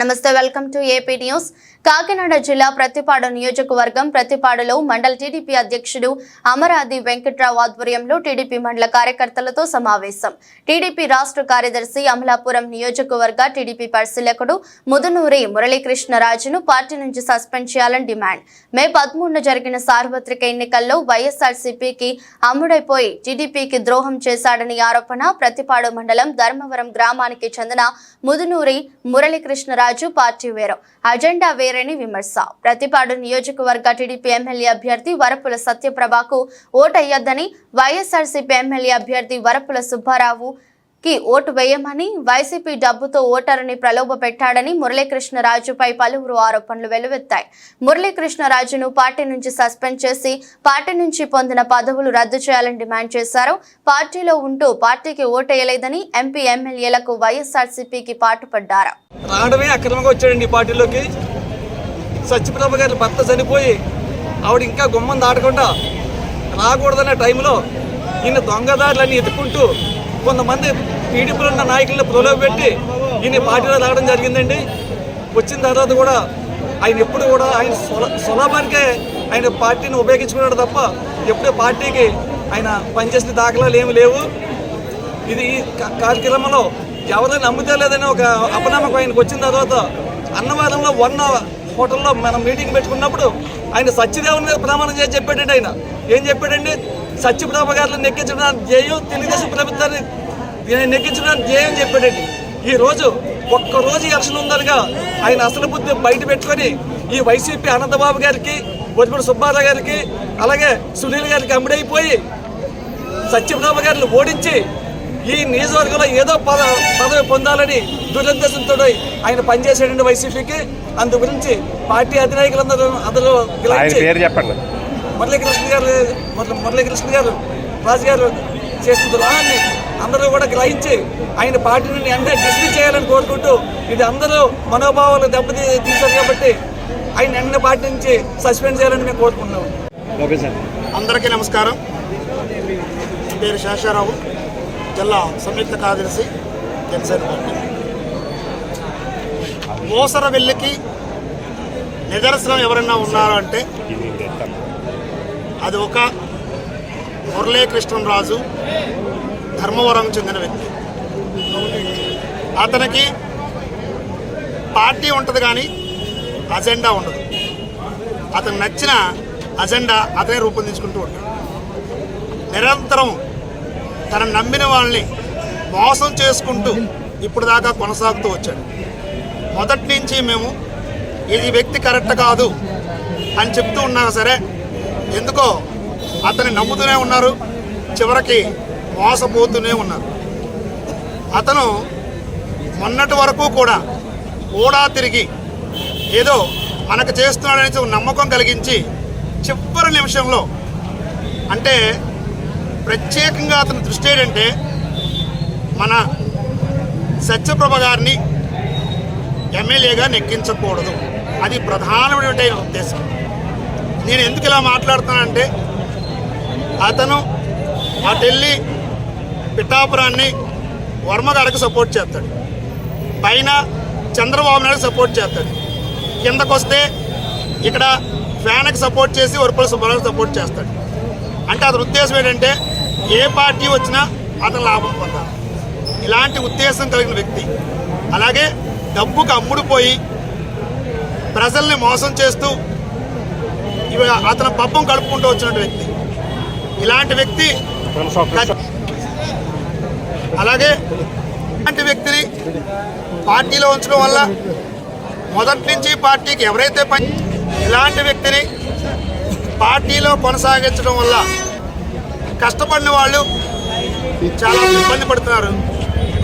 నమస్తే welcome to AP news. Kakinada జిల్లా ప్రతిపాడు నియోజకవర్గం ప్రతిపాడులో మండల టీడీపీ అధ్యక్షుడు అమరాది వెంకట్రావు ఆధ్వర్యంలో టీడీపీ మండల కార్యకర్తలతో సమావేశం. టీడీపీ రాష్ట్ర కార్యదర్శి అమలాపురం నియోజకవర్గ టీడీపీ పరిశీలకుడు ముదునూరి మురళీకృష్ణరాజును పార్టీ నుంచి సస్పెండ్ చేయాలని డిమాండ్. మే పదమూడున జరిగిన సార్వత్రిక ఎన్నికల్లో వైఎస్ఆర్సీపీకి అమ్ముడైపోయి టీడీపీకి ద్రోహం చేశాడని ఆరోపణ ప్రతిపాడు మండలం ధర్మవరం గ్రామానికి చెందిన ముదునూరి మురళీకృష్ణరాజు పార్టీ వేరు. అజెండా వేరని విమర్శ. ప్రతిపాడు నియోజకవర్గ టీడీపీ ఎమ్మెల్యే అభ్యర్థి వరపుల సత్యప్రభకు ఓటయ్యొద్దని వైఎస్ఆర్సీపీ ఎమ్మెల్యే అభ్యర్థి వరపుల సుబ్బారావు కి ఓటు వేయమని వైసీపీ డబ్బుతో ఓటరుని ప్రలోభ పెట్టాడని మురళీకృష్ణరాజుపై పలువురు ఆరోపణలు వెలువెత్తాయి మురళీకృష్ణరాజును పార్టీ నుంచి సస్పెండ్ చేసి పార్టీ నుంచి పొందిన పదవులు రద్దు చేయాలని డిమాండ్ చేశారు. పార్టీలో ఉంటూ పార్టీకి ఓటేయలేదని ఎంపీ ఎమ్మెల్యేలకు వైఎస్ఆర్సీపీకి పాటుపడ్డారు. రావడమే అక్రమంగా వచ్చాడండి పార్టీలోకి. సత్యప్రభ గారి భర్త చనిపోయి ఆవిడ ఇంకా గుమ్మం దాటకుండా రాకూడదనే టైంలో ఈయన దొంగదారులన్నీ ఎదుర్కొంటూ కొంతమంది టీడీపీలో ఉన్న నాయకులను ప్రలోభపెట్టి ఈయన పార్టీలో రావడం జరిగిందండి. వచ్చిన తర్వాత కూడా ఆయన ఎప్పుడు కూడా ఆయన సులభానికే ఆయన పార్టీని ఉపయోగించుకున్నాడు తప్ప ఎప్పుడూ పార్టీకి ఆయన పనిచేసిన దాఖలాలు ఏమి లేవు. ఇది ఈ కార్యక్రమంలో ఎవరైనా నమ్మితే లేదని ఒక అపనమ్మకం ఆయనకు వచ్చిన తర్వాత అన్నవరంలో వన్ హోటల్లో మనం మీటింగ్ పెట్టుకున్నప్పుడు ఆయన సత్యదేవుని మీద ప్రమాణం చేసి చెప్పాడండి ఆయన. ఏం చెప్పాడండి? సత్యప్రభ గారిని నెక్కించడానికి జేయం తెలుగుదేశం ప్రభుత్వాన్ని నెక్కించడానికి జేయం చెప్పాడండి ఈ రోజు ఒక్క రోజు ఎలక్షన్ ఉందనగా ఆయన అసలు బుద్ధి బయట పెట్టుకొని ఈ వైసీపీ అనంతబాబు గారికి బొజ్జపడి సుబ్బారావు గారికి అలాగే సునీల్ గారికి అమ్ముడైపోయి సత్యప్రభ గారిని ఓడించి ఈ నియోజకవర్గంలో ఏదో పద పదవి పొందాలని దురుద్దేశంతో ఆయన పనిచేసాడండి వైసీపీకి అందు గురించి పార్టీ అధినాయకులందరూ అందరూ చెప్పండి. మురళీకృష్ణ గారు మురళీ- మురళీకృష్ణ గారు రాజు గారు చేసిన ద్రోహాన్ని అందరూ కూడా గ్రహించి ఆయన పార్టీ నుండి వెంటనే డిస్మిస్ చేయాలని కోరుకుంటూ ఇది అందరూ మనోభావాలు దెబ్బతీ తీశారు కాబట్టి ఆయన వెంటనే పార్టీ నుంచి సస్పెండ్ చేయాలని మేము కోరుకుంటున్నాం. Okay sir. అందరికీ నమస్కారం. పేరు శేషారావు. జిల్లా సంయుక్త కార్యదర్శి జనసేన పార్టీ. మోసర వెళ్ళికి నిదర్శనం ఎవరైనా ఉన్నారు అంటే అది ఒక మురళీకృష్ణరాజు ధర్మవరం చెందిన వ్యక్తి. అతనికి పార్టీ ఉంటుంది కానీ అజెండా ఉండదు. అతను నచ్చిన అజెండా అతనే రూపొందించుకుంటూ ఉంటాడు. నిరంతరం తన నమ్మిన వాళ్ళని మోసం చేసుకుంటూ ఇప్పుడు దాకా కొనసాగుతూ వచ్చాడు. మొదటి నుంచి మేము ఇది వ్యక్తి కరెక్ట్ కాదు అని చెప్తూ ఉన్నా సరే ఎందుకో అతన్ని నమ్ముతూనే ఉన్నారు చివరికి మోసపోతూనే ఉన్నారు. అతను మొన్నటి వరకు కూడా ఓడా తిరిగి ఏదో మనకు చేస్తున్నాడని నమ్మకం కలిగించి చివరి నిమిషంలో అంటే ప్రత్యేకంగా అతని దృష్టి ఏంటంటే మన సత్యప్రభ గారిని ఎమ్మెల్యేగా నెక్కించకూడదు. అది ప్రధానమైనటువంటి ఉద్దేశం. నేను ఎందుకు ఇలా మాట్లాడుతానంటే అతను ఆ ఢిల్లీ పిఠాపురాన్ని వర్మగారికి సపోర్ట్ చేస్తాడు. పైన చంద్రబాబు నాయుడు సపోర్ట్ చేస్తాడు. కిందకు వస్తే ఇక్కడ ఫ్యాన్కి సపోర్ట్ చేసి వరపల సుబ్బారావు సపోర్ట్ చేస్తాడు. అంటే అతని ఉద్దేశం ఏంటంటే ఏ పార్టీ వచ్చినా అతను లాభం పొందాలి. ఇలాంటి ఉద్దేశం కలిగిన వ్యక్తి. అలాగే డబ్బుకు అమ్ముడుపోయి ప్రజల్ని మోసం చేస్తూ ఇవి అతను పబ్బం కలుపుకుంటూ వచ్చిన వ్యక్తి. ఇలాంటి వ్యక్తి అలాగే ఇలాంటి వ్యక్తిని పార్టీలో ఉంచడం వల్ల మొదటి నుంచి పార్టీకి ఎవరైతే పని ఇలాంటి వ్యక్తిని పార్టీలో కొనసాగించడం వల్ల కష్టపడిన వాళ్ళు చాలా ఇబ్బంది పడుతున్నారు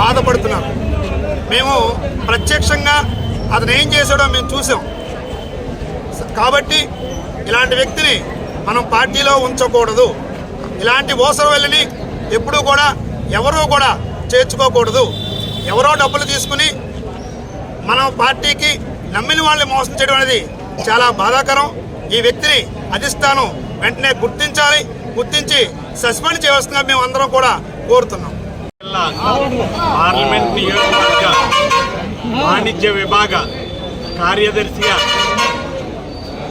బాధపడుతున్నారు. మేము ప్రత్యక్షంగా అతను ఏం చేశాడో మేము చూసాం. కాబట్టి ఇలాంటి వ్యక్తిని మనం పార్టీలో ఉంచకూడదు. ఇలాంటి ఓసర వెళ్ళని ఎప్పుడూ కూడా ఎవరూ కూడా చేర్చుకోకూడదు. ఎవరో డబ్బులు తీసుకుని మనం పార్టీకి నమ్మిన వాళ్ళని మోసం చేయడం అనేది చాలా బాధాకరం. ఈ వ్యక్తిని అధిష్టానం వెంటనే గుర్తించాలి. గుర్తించి సస్పెండ్ చేయవలసిందిగా మేము అందరం కూడా కోరుతున్నాం. పార్లమెంట్ నియోజకవర్గ వాణిజ్య విభాగ కార్యదర్శిగా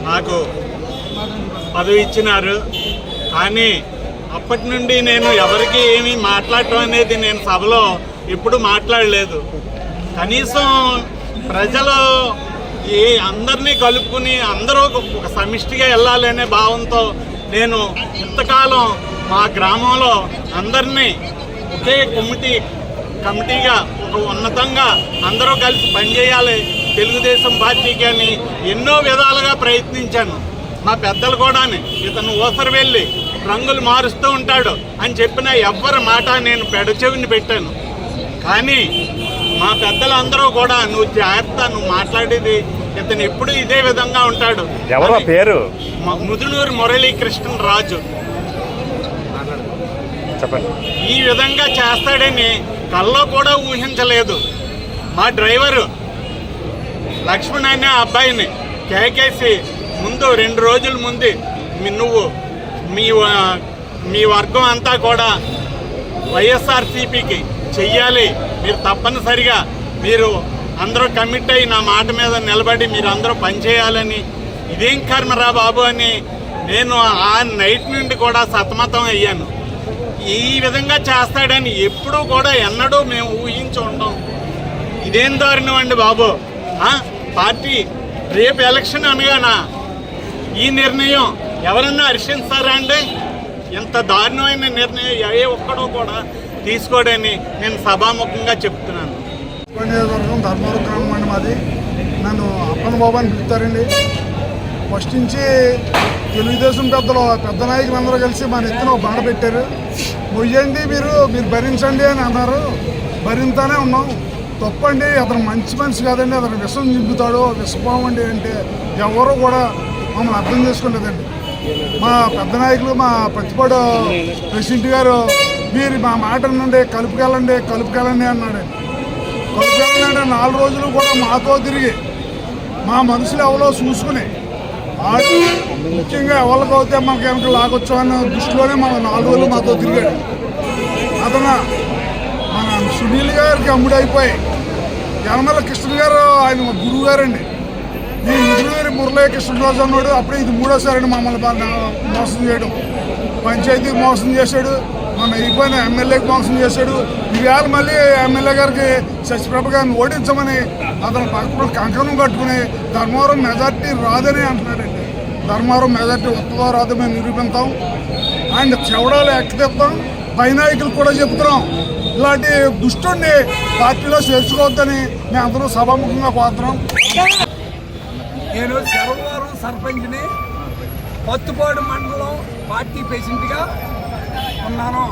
నాకు పదవి ఇచ్చినారు. కానీ అప్పటి నుండి నేను ఎవరికి ఏమీ మాట్లాడటం అనేది నేను సభలో ఎప్పుడు మాట్లాడలేదు. కనీసం ప్రజలు ఏ అందరినీ కలుపుకుని అందరూ ఒక- ఒక సమిష్టిగా వెళ్ళాలనే భావంతో నేను ఇంతకాలం మా గ్రామంలో అందరినీ ఒకే కమిటీ కమిటీగా ఒక ఉన్నతంగా అందరూ కలిసి పనిచేయాలి. తెలుగుదేశం పార్టీకి అని ఎన్నో విధాలుగా ప్రయత్నించాను. మా పెద్దలు కూడా ఇతను ఊసరు వెళ్ళి రంగులు మారుస్తూ ఉంటాడు అని చెప్పిన ఎవ్వరి మాట నేను పెడచెవిని పెట్టాను. కానీ మా పెద్దలందరూ కూడా నువ్వు జాగ్రత్త నువ్వు మాట్లాడేది ఇతను ఎప్పుడు ఇదే విధంగా ఉంటాడు. ఎవరో పేరు? ముదునూరు మురళీకృష్ణ రాజు. చెప్పండి. ఈ విధంగా చేస్తాడని కల్లో కూడా ఊహించలేదు. మా డ్రైవరు లక్ష్మణ్ అనే అబ్బాయిని కేకేసి ముందు రెండు రోజుల ముందు నువ్వు మీ వ- మీ వర్గం అంతా కూడా వైఎస్ఆర్సీపీకి చెయ్యాలి. మీరు తప్పనిసరిగా మీరు అందరూ కమిట్ అయ్యి నా మాట మీద నిలబడి మీరు అందరూ పనిచేయాలని ఇదేం కర్మరా బాబు అని నేను ఆ నైట్ నుండి కూడా సతమతం అయ్యాను. ఈ విధంగా చేస్తాడని ఎప్పుడూ కూడా ఎన్నడూ మేము ఊహించి ఉండం. ఇదేం దారుణం అండి బాబు? పార్టీ రేపు ఎలక్షన్ అనగానా? ఈ నిర్ణయం ఎవరన్నా హర్షిస్తారా అండి ఇంత దారుణమైన నిర్ణయం ఏ ఒక్కడో కూడా తీసుకోడని నేను సభాముఖంగా చెప్తున్నాను. నియోజకవర్గం ధర్మవరం గ్రామం అండి మాది. నన్ను అప్పన్న బాబు అని పిలుస్తారండి. ఫస్ట్ నుంచి తెలుగుదేశం పెద్దలు పెద్ద నాయకులు అందరూ కలిసి మన ఎత్తున ఒక బాట పెట్టారు. మొయ్యండి మీరు మీరు భరించండి అని అన్నారు. భరింతానే ఉన్నాం. తప్పండి అతను మంచి మనిషి కాదండి అతను విషం చింపుతాడు విషపామండి అంటే ఎవరు కూడా మమ్మల్ని అర్థం చేసుకోలేదండి. మా పెద్ద నాయకులు మా ప్రతిపాడు ప్రెసిడెంట్ గారు మీరు మా మాట నుండి కలుపుకెళ్ళండి కలుపుకెళ్ళండి అన్నాడు. కలుపుకెళ్ళండి నాలుగు రోజులు కూడా మాతో తిరిగి మా మనుషులు ఎవరో చూసుకుని ఆడు ముఖ్యంగా ఎవరికి అవుతే మాకు వెనక లాగొచ్చు అన్న దృష్టిలోనే మన నాలుగు రోజులు మాతో తిరిగాడు. అతను మన సునీల్ గారికి అమ్ముడైపోయి యనమల కృష్ణ గారు ఆయన మా గురువు గారండి. ఈ ఇంజనీర్ మురళీ అన్నాడు అప్పుడే ఇది మూడోసారి మమ్మల్ని మోసం చేయడం. పంచాయతీ మోసం చేశాడు మన అయిపోయిన ఎమ్మెల్యేకి మోసం చేశాడు. ఈవేళ మళ్ళీ ఎమ్మెల్యే గారికి శశిప్రభ గారిని ఓడించమని అతను పక్కన కంకణం కట్టుకుని ధర్మవరం మెజార్టీ రాదని అంటున్నాడండి. ధర్మవరం మెజార్టీ వస్తుందో రాదో మేము నిరూపిస్తాం అండ్ చెవడాలు ఎక్కతిస్తాం పైనాయకులు కూడా చెప్తున్నాం ఇలాంటి దుష్టుణ్ణి పార్టీలో చేర్చుకోవద్దని మేము అందరూ సభాముఖంగా కోరుతున్నాం. నేను శరవరం సర్పంచ్ని పత్తుపాడు మండలం పార్టీ ప్రెసిడెంట్గా ఉన్నాను.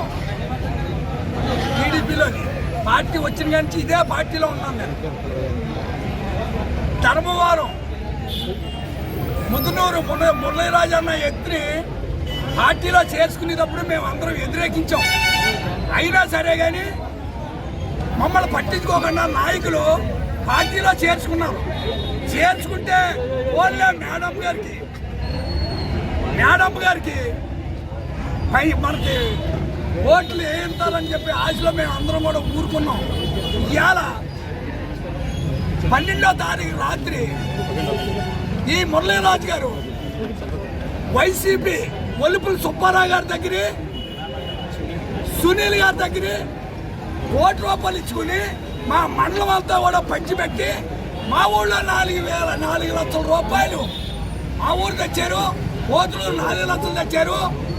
టీడీపీలోని పార్టీ వచ్చిన కానీ ఇదే పార్టీలో ఉన్నాను నేను. ధర్మవరం ముదునూరు మున మురళీరాజు అన్న ఎత్తుని పార్టీలో చేసుకునేటప్పుడు మేము అందరం వ్యతిరేకించాం. అయినా సరే కానీ మమ్మల్ని పట్టించుకోకుండా నాయకులు పార్టీలో చేర్చుకున్నారు. చేర్చుకుంటే ఓన్లే మేడం గారికి. మేడం గారికి పై మనకి ఓట్లు వేయిస్తారని చెప్పి ఆశలో మేము అందరం కూడా ఊరుకున్నాం. ఇవాళ పన్నెండో తారీఖు రాత్రి ఈ మురళీరాజు గారు వైసీపీ ఒలిపుల సుబ్బారావు గారి దగ్గర సునీల్ గారి దగ్గర కోటి రూపాయలు ఇచ్చుకుని మా మండలం అంతా కూడా పంచిపెట్టి మా ఊళ్ళో నాలుగు వేల నాలుగు లక్షల రూపాయలు. మా ఊరు తెచ్చారు కోతులు నాలుగు లక్షలు తెచ్చారు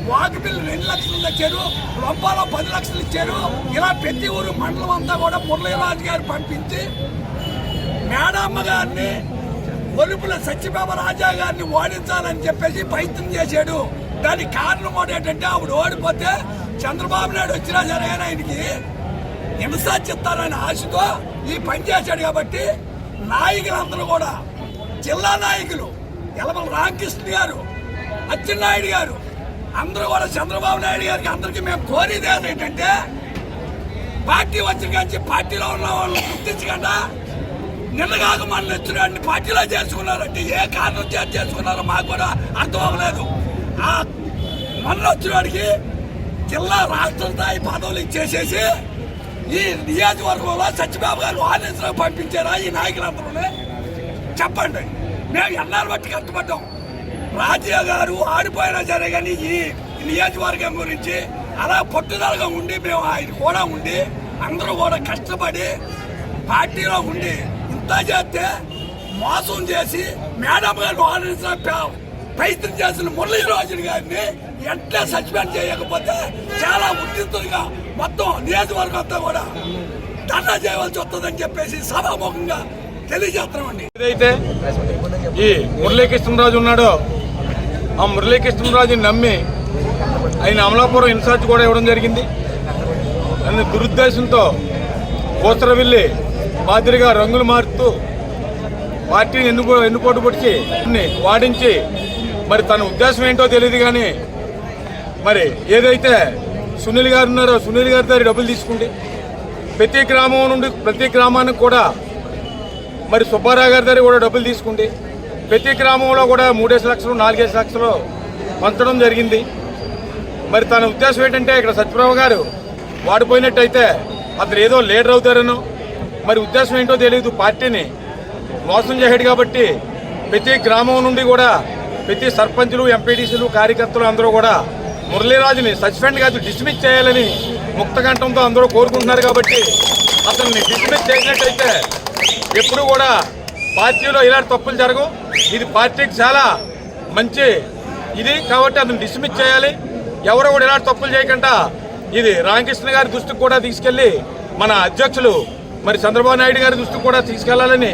వాకిపిల్లి రెండు లక్షలు తెచ్చారు రొబ్బాలో పది లక్షలు ఇచ్చారు. ఇలా ప్రతి ఊరు మండలం అంతా కూడా మురళీరాజు గారు పంపించి మేడమ్మ గారిని ఒలుపుల సత్యభామ రాజా గారిని ఓడించాలని చెప్పేసి ప్రయత్నం చేశాడు. దానికి కారణం కూడా ఏంటంటే ఆవిడ ఓడిపోతే చంద్రబాబు నాయుడు వచ్చినా సరే ఆయనకి హింస చెప్తారనే ఆశతో ఈ పని చేశాడు కాబట్టి నాయకులందరూ కూడా జిల్లా నాయకులు యలమల రామకృష్ణ గారు అచ్చెన్నాయుడు గారు అందరూ కూడా చంద్రబాబు నాయుడు గారికి అందరికీ మేము కోరేది ఏంటంటే పార్టీ వచ్చిన కానీ పార్టీలో ఉన్న వాళ్ళు గుర్తించకుండా నిన్నగాక మన నచ్చిన పార్టీలో చేర్చుకున్నారంటే ఏ కారణం చేత చేసుకున్నారో మాకు కూడా అర్థం అవ్వలేదు. ఆ మొన్న వచ్చినవాడికి జిల్లా రాష్ట్ర స్థాయి పదవులు ఇచ్చేసేసి ఈ నియోజకవర్గంలో సత్యబాబు గారు ఆర్ఎస్లో పంపించారా. ఈ నాయకులందరూ చెప్పండి. మేము ఎన్నాళ్ళు బట్టి కష్టపడ్డాం? రాజయ్య గారు ఆడిపోయినా సరే కానీ ఈ నియోజకవర్గం గురించి అలా పట్టుదలగా ఉండి మేము ఆయన కూడా ఉండి అందరూ కూడా కష్టపడి పార్టీలో ఉండి ఇంత చేస్తే మోసం చేసి మేడం గారు ఆడించిన ప్రయత్నం చేసిన మురళీరాజుని గారిని ఎట్లా సస్పెండ్ చేయకపోతే చాలా ఉద్యుక్తులుగా మొత్తం నియోజకవర్గం అంతా కూడా ధర్నా చేయవలసి వస్తుందని చెప్పేసి సభాముఖంగా తెలియజేస్తున్నామండి. ఏదైతే ఈ మురళీకృష్ణరాజు ఉన్నాడో ఆ మురళీకృష్ణరాజుని నమ్మి ఆయన అమలాపురం ఇన్ఛార్జ్ కూడా ఇవ్వడం జరిగింది. అన్ని దురుద్దేశంతో కోసరవిల్లి మాదిరిగా రంగులు మారుతూ పార్టీని ఎన్నుకో ఎన్నుకోటు పొడిచి వాడించి మరి తన ఉద్దేశం ఏంటో తెలియదు కానీ మరి ఏదైతే సునీల్ గారు ఉన్నారో సునీల్ గారి దగ్గర డబ్బులు తీసుకుంటే ప్రతి గ్రామం నుండి ప్రతి గ్రామానికి కూడా మరి సుబ్బారావు గారి దగ్గర కూడా డబ్బులు తీసుకుంది ప్రతి గ్రామంలో కూడా మూడేసి లక్షలు నాలుగేసి లక్షలు పంచడం జరిగింది. మరి తన ఉద్దేశం ఏంటంటే ఇక్కడ సత్యప్రభ గారు వాడిపోయినట్టయితే అతను ఏదో లీడర్ అవుతారనో మరి ఉద్దేశం ఏంటో తెలియదు పార్టీని మోసం చేశాడు కాబట్టి ప్రతి గ్రామం నుండి కూడా ప్రతి సర్పంచులు ఎంపీటీసీలు కార్యకర్తలు అందరూ కూడా మురళీరాజుని సస్పెండ్ కాదు డిస్మిస్ చేయాలని ముక్తకంఠంతో అందరూ కోరుకుంటున్నారు కాబట్టి అతన్ని డిస్మిస్ చేసినట్టయితే ఎప్పుడు కూడా పార్టీలో ఇలాంటి తప్పులు జరగవు. ఇది పార్టీకి చాలా మంచి ఇది కాబట్టి అతను డిస్మిస్ చేయాలి. ఎవరు కూడా ఇలాంటి తప్పులు చేయకుండా ఇది రామకృష్ణ గారి దృష్టికి కూడా తీసుకెళ్ళి మన అధ్యక్షులు మరి చంద్రబాబు నాయుడు గారి దృష్టికి కూడా తీసుకెళ్ళాలని